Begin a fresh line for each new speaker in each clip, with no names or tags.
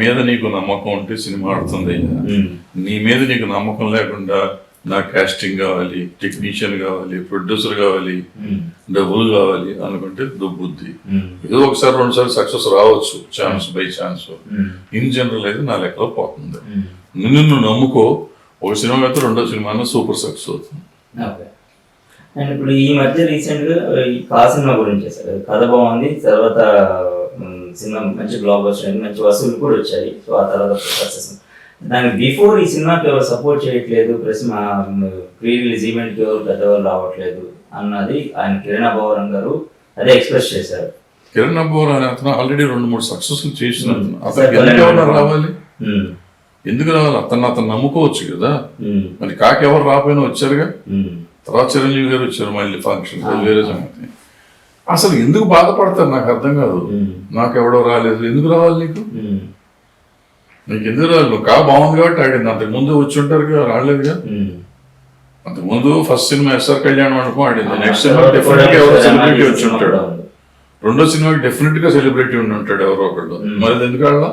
మీద నీకు నమ్మకం ఉంటే సినిమా ఆడుతుంది నీ మీద నీకు నమ్మకం లేకుండా నా కాస్టింగ్ కావాలి టెక్నీషియన్ కావాలి ప్రొడ్యూసర్ కావాలి డబ్బులు కావాలి అనుకుంటే దుబ్బుద్ది. ఏదో ఒకసారి రెండుసార్లు సక్సెస్ రావచ్చు chance by chance in general అయితే నా లెక్కలో పోతుంది. నిన్ను నువ్వు నమ్ముకో ఒక సినిమా అయితే రెండో సినిమా సూపర్ సక్సెస్ అవుతుంది.
అండ్ ఇప్పుడు ఈ మధ్య రీసెంట్గా ఈ కా సినిమా గురించి కథ బాగుంది తర్వాత సినిమా మంచి బ్లాక్ బస్టర్ అయింది మంచి వసూలు కూడా వచ్చాయి. సో ఆ తర్వాత సక్సెస్ దానికి బిఫోర్ ఈ సినిమాకి ఎవరు సపోర్ట్ చేయట్లేదు ప్లస్ మా ప్రీ రిలీజ్ ఈవెంట్కి ఎవరు పెద్దవాళ్ళు రావట్లేదు అన్నది ఆయన కిరణ్ అభవరం గారు అదే ఎక్స్ప్రెస్ చేశారు.
కిరణ్ అబ్బోర్ అనే అతను ఆల్రెడీ రెండు మూడు సక్సెస్ చేసిన. అతనికి ఎందుకు రావాలి? ఎందుకు రావాలి? అతను అతను నమ్ముకోవచ్చు కదా. మరి కాకి ఎవరు రాపోయినా వచ్చారుగా? తర్వాత చిరంజీవి గారు వచ్చారు మళ్ళీ ఫంక్షన్ వేరే సంగతి. అసలు ఎందుకు బాధపడతారు? నాకు అర్థం కాదు. నాకు ఎవడో రాలేదు. ఎందుకు రావాలి నీకు? నీకు ఎందుకు నువ్వు కా బాగుంది కాబట్టి ఆడింది అంతకు ముందు వచ్చి ఉంటారు కదా రాలేదుగా. అంతకు ముందు ఫస్ట్ సినిమా ఎస్ఆర్ కళ్యాణ్ మండపం ఆడింది నెక్స్ట్ సినిమా
డెఫినెట్గా
ఎవరో సెలబ్రిటీ వచ్చి ఉంటాడు. రెండో సినిమాకి డెఫినెట్గా సెలబ్రిటీ ఉండి ఉంటాడు ఎవరో ఒకళ్ళు. మరి ఎందుకు ఆడలా?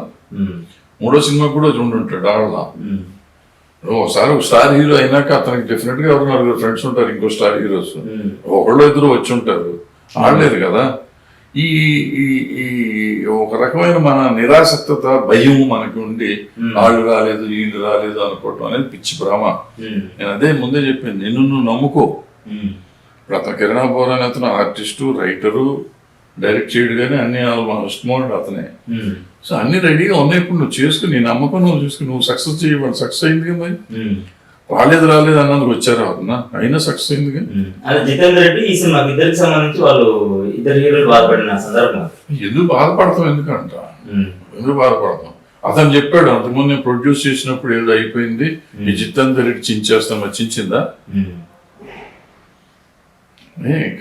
మూడో సినిమా కూడా ఉండి ఉంటాడు ఆడలా? ఒకసారి ఒక స్టార్ హీరో అయినాక అతనికి డెఫినెట్గా ఎవరు నలుగురు ఫ్రెండ్స్ ఉంటారు ఇంకో స్టార్ హీరోస్. ఒకళ్ళు ఇద్దరు వచ్చి ఉంటారు. ఆడలేదు కదా. ఈ ఈ ఈ ఒక రకమైన మన నిరాసక్తత భయం మనకి ఉండి వాళ్ళు రాలేదు వీళ్ళు రాలేదు అనుకోవటం అనేది పిచ్చి భ్రమ. నేను అదే ముందే చెప్పింది నిన్ను నువ్వు నమ్ముకో. ఇప్పుడు అతను కిరణ్ బోర్ అనే అతను ఆర్టిస్టు రైటరు డైరెక్ట్ చేయడు కానీ అన్ని ఆల్మోస్ట్ మోడ్ అతనే. సో అన్ని రెడీగా ఉన్నాయి ఇప్పుడు నువ్వు చేసుకుని నీ నమ్మకం నువ్వు చూసుకుని నువ్వు సక్సెస్ చేయబడి సక్సెస్ అయింది కదా రాలేదు రాలేదు అన్నందుకు వచ్చారు అవుతున్నా అయినా సక్సెస్ అయింది.
అదే జితేందర్ రెడ్డి ఈ ఇద్దరికి సంబంధించి వాళ్ళు ఇద్దరు హీరోలు బాధపడిన సందర్భం.
ఎందుకు బాధపడతాం ఎందుకంట? ఎందుకు బాధపడతాం? అతను చెప్పాడు అంతకుముందు నేను ప్రొడ్యూస్ చేసినప్పుడు ఏదో అయిపోయింది. ఈ జిత్తేందర్ రెడ్డి చించేస్తాం మరి చించిందా?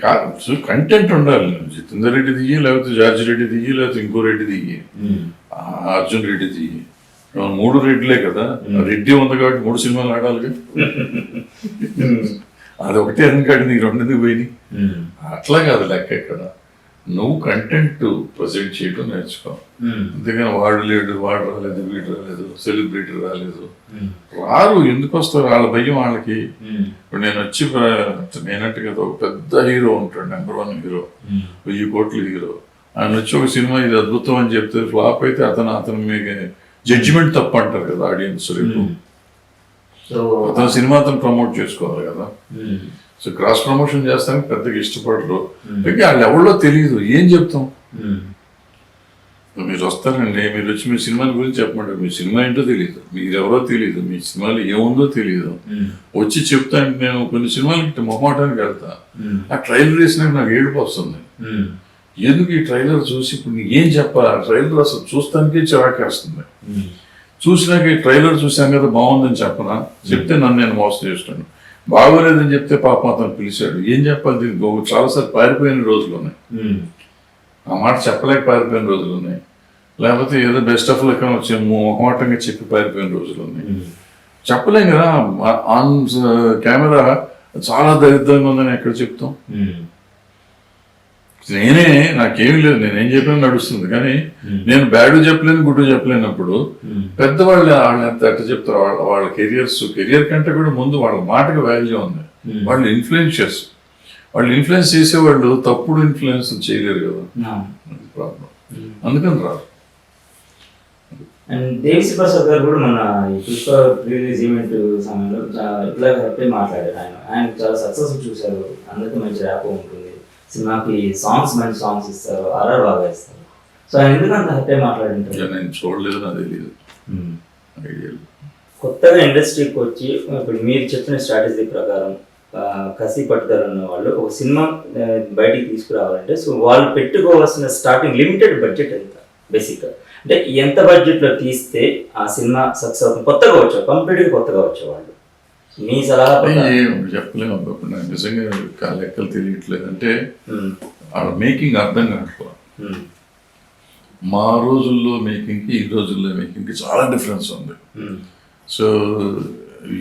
కాదు కంటెంట్ ఉండాలి. జితేందర్ రెడ్డి దిగి లేకపోతే జార్జి రెడ్డి దిగి లేకపోతే ఇంకో రెడ్డి దిగి అర్జున్ రెడ్డి దిగి. మూడు రెడ్లే కదా. రెడ్డి ఉంది కాబట్టి మూడు సినిమాలు ఆడాలిగా. అది ఒకటే ఎందుకు ఆడింది? ఈ రెండు ఎందుకు పోయినాయి?
ఉమ్,
అట్లా కాదు లెక్క ఇక్కడ. నువ్వు కంటెంట్ ప్రజెంట్ చేయడం నేర్చుకో. అంతేగాని వాడు లేడు వాడు రాలేదు వీడు రాలేదు సెలబ్రిటీ రాలేదు. రారు ఎందుకు వస్తారు? వాళ్ళ భయం వాళ్ళకి. ఇప్పుడు నేను వచ్చి నేనంటే కదా ఒక పెద్ద హీరో ఉంటాడు నెంబర్ వన్ హీరో. వెయ్యి కోట్ల హీరో. ఆయన వచ్చి ఒక సినిమా ఇది అద్భుతం అని చెప్తే ఫ్లాప్ అయితే అతను అతను మీకు జడ్జిమెంట్ తప్పు అంటారు కదా ఆడియన్స్ రేపు.
సో
అతను సినిమా అతను ప్రమోట్ చేసుకోవాలి కదా. సో క్రాస్ ప్రమోషన్ చేస్తానికి పెద్దగా ఇష్టపడరు.
Hmm.
పైగా వాళ్ళు ఎవరో తెలియదు. ఏం చెప్తాం?
ఉమ్,
మీరు వస్తారండి. మీరు వచ్చి మీ సినిమాల గురించి చెప్పమంటారు. మీ సినిమా ఏంటో తెలియదు. మీరు ఎవరో తెలియదు. మీ సినిమాలో ఏముందో తెలియదు.
ఉమ్,
వచ్చి చెప్తాను నేను కొన్ని సినిమాలకి మొహమాటానికి వెళ్తా. ఆ ట్రైలర్ వేసినాక నాకు ఏడుపు వస్తుంది. ఎందుకు ఈ ట్రైలర్ చూసి ఇప్పుడు నీకు ఏం చెప్పాలి ఆ ట్రైలర్ అసలు చూస్తానికే చిరాకేస్తుంది చూసినాక ఈ ట్రైలర్ చూసాం కదా బాగుందని చెప్పనా చెప్తే నన్ను నేను మోసం చేస్తాను బాగోలేదని చెప్తే పాపం అతను పిలిచాడు ఏం చెప్పాలి దీనికి గో- చాలాసార్లు పారిపోయిన రోజులు ఉన్నాయి ఆ మాట చెప్పలేక పారిపోయిన రోజులు ఉన్నాయి లేకపోతే ఏదో బెస్ట్ ఆఫ్ లెక్క వచ్చి మొహమాటంగా చెప్పి పారిపోయిన రోజులు ఉన్నాయి చెప్పలేం కదా ఆన్ కెమెరా చాలా దరిద్రంగా ఉందని ఎక్కడ చెప్తాం నేనే నాకేమీ లేదు నేనేం చెప్పినా నడుస్తుంది. కానీ. నేను బ్యాడ్ చెప్పలేను గుడ్డు చెప్పలేనప్పుడు పెద్దవాళ్ళు వాళ్ళు ఎంత ఎట్ట చెప్తారు వాళ్ళ వాళ్ళ కెరియర్స్ కెరియర్ కంటే కూడా ముందు వాళ్ళ మాటకి వాల్యూ ఉంది. వాళ్ళు ఇన్ఫ్లుయెన్షియర్స్ వాళ్ళు ఇన్ఫ్లుయెన్స్ చేసేవాళ్ళు తప్పుడు ఇన్ఫ్లుయెన్స్ చేయలేరు కదా. ప్రాబ్లం. అందుకని రారు
అండ్ దేవిశ్రీ ప్రసాద్ గారు కూడా మన ఈ పుష్ప రిలీజ్ ఈవెంట్ సమయంలో ఇట్లా మాట్లాడారు ఆయన. ఆయన చాలా సక్సెస్ చూశారు. అందరికీ మంచి ర్యాప్ ఉంటుంది. సినిమాకి సాంగ్స్ మంచి సాంగ్స్ ఇస్తారు. ఆర్ఆర్ బాగా ఇస్తారు సో ఆయన ఎందుకు అంత మాట్లాడింటారు?
ఇక నేను చూడలేదు నాకు తెలియదు లేదు.
కొత్తగా ఇండస్ట్రీకి వచ్చి ఇప్పుడు మీరు చెప్పిన స్ట్రాటజీ ప్రకారం కసి పట్టుదల ఉన్న వాళ్ళు ఒక సినిమా బయటికి తీసుకురావాలంటే సో వాళ్ళు పెట్టుకోవాల్సిన స్టార్టింగ్ లిమిటెడ్ బడ్జెట్ ఎంత? బేసిక్గా అంటే ఎంత బడ్జెట్లో తీస్తే ఆ సినిమా సక్సెస్ అవుతుంది? కొత్తగా వచ్చావు కంప్లీట్గా కొత్తగా వచ్చే వాళ్ళు మీ సలహా
చెప్పలేము అప్పుడు నిజంగా లెక్కలు తెలియట్లేదు. అంటే మేకింగ్ అర్థం కావట్లేదు మా రోజుల్లో మేకింగ్కి ఈ రోజుల్లో మేకింగ్కి చాలా డిఫరెన్స్ ఉంది. సో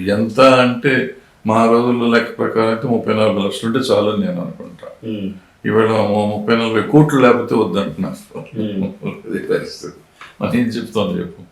ఎంత అంటే మా రోజుల్లో లెక్క ప్రకారం అయితే ముప్పై నాలుగు లక్షలు ఉంటే చాలు అని నేను అనుకుంటా. ఇవాళ ముప్పై నలభై కోట్లు లేకపోతే వద్దంటున్నా పరిస్థితి. మనం ఏం చెప్తాం చెప్పు.